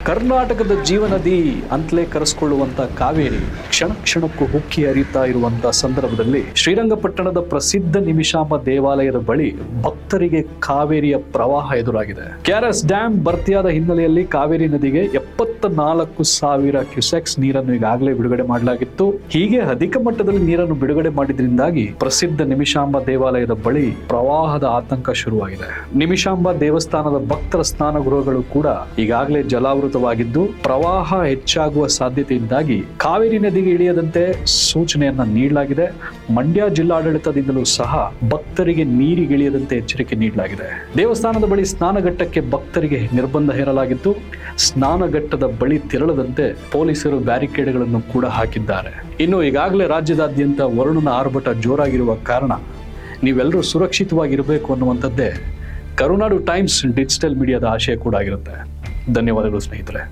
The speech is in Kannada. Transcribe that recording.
ಕರ್ನಾಟಕದ ಜೀವನದಿ ಅಂತಲೇ ಕರೆಸ್ಕೊಳ್ಳುವಂತ ಕಾವೇರಿ ಕ್ಷಣ ಕ್ಷಣಕ್ಕೂ ಹುಕ್ಕಿ ಹರಿತಾ ಇರುವಂತ ಸಂದರ್ಭದಲ್ಲಿ ಶ್ರೀರಂಗಪಟ್ಟಣದ ಪ್ರಸಿದ್ಧ ನಿಮಿಷಾಂಬ ದೇವಾಲಯದ ಬಳಿ ಭಕ್ತರಿಗೆ ಕಾವೇರಿಯ ಪ್ರವಾಹ ಎದುರಾಗಿದೆ. ಕೆಆರ್ಎಸ್ ಡ್ಯಾಮ್ ಭರ್ತಿಯಾದ ಹಿನ್ನೆಲೆಯಲ್ಲಿ ಕಾವೇರಿ ನದಿಗೆ ಎಪ್ಪತ್ತ ನಾಲ್ಕು ಸಾವಿರ ಕ್ಯುಸೆಕ್ಸ್ ನೀರನ್ನು ಈಗಾಗಲೇ ಬಿಡುಗಡೆ ಮಾಡಲಾಗಿತ್ತು. ಹೀಗೆ ಅಧಿಕ ಮಟ್ಟದಲ್ಲಿ ನೀರನ್ನು ಬಿಡುಗಡೆ ಮಾಡಿದ್ರಿಂದಾಗಿ ಪ್ರಸಿದ್ಧ ನಿಮಿಷಾಂಬ ದೇವಾಲಯದ ಬಳಿ ಪ್ರವಾಹದ ಆತಂಕ ಶುರುವಾಗಿದೆ. ನಿಮಿಷಾಂಬ ದೇವಸ್ಥಾನದ ಭಕ್ತರ ಸ್ನಾನ ಗೃಹಗಳು ಕೂಡ ಈಗಾಗಲೇ ಜಲಾವೃತವಾಗಿದ್ದು, ಪ್ರವಾಹ ಹೆಚ್ಚಾಗುವ ಸಾಧ್ಯತೆಯಿಂದಾಗಿ ಕಾವೇರಿ ನದಿಗೆ ಇಳಿಯದಂತೆ ಸೂಚನೆಯನ್ನ ನೀಡಲಾಗಿದೆ. ಮಂಡ್ಯ ಜಿಲ್ಲಾಡಳಿತದಿಂದಲೂ ಸಹ ಭಕ್ತರಿಗೆ ನೀರಿಗಿಳಿಯದಂತೆ ಎಚ್ಚರಿಕೆ ನೀಡಲಾಗಿದೆ. ದೇವಸ್ಥಾನದ ಬಳಿ ಸ್ನಾನಘಟ್ಟಕ್ಕೆ ಭಕ್ತರಿಗೆ ನಿರ್ಬಂಧ ಹೇರಲಾಗಿದ್ದು, ಸ್ನಾನಘಟ್ಟದ ಬಳಿ ತೆರಳದಂತೆ ಪೊಲೀಸರು ಬ್ಯಾರಿಕೇಡ್ಗಳನ್ನು ಕೂಡ ಹಾಕಿದ್ದಾರೆ. ಇನ್ನು ಈಗಾಗಲೇ ರಾಜ್ಯದಾದ್ಯಂತ ವರುಣನ ಆರ್ಭಟ ಜೋರಾಗಿರುವ ಕಾರಣ ನೀವೆಲ್ಲರೂ ಸುರಕ್ಷಿತವಾಗಿರಬೇಕು ಅನ್ನುವಂಥದ್ದೇ ಕರುನಾಡು ಟೈಮ್ಸ್ ಡಿಜಿಟಲ್ ಮೀಡಿಯಾದ ಆಶಯ ಕೂಡ ಆಗಿರುತ್ತೆ. ಧನ್ಯವಾದಗಳು ಸ್ನೇಹಿತರೆ.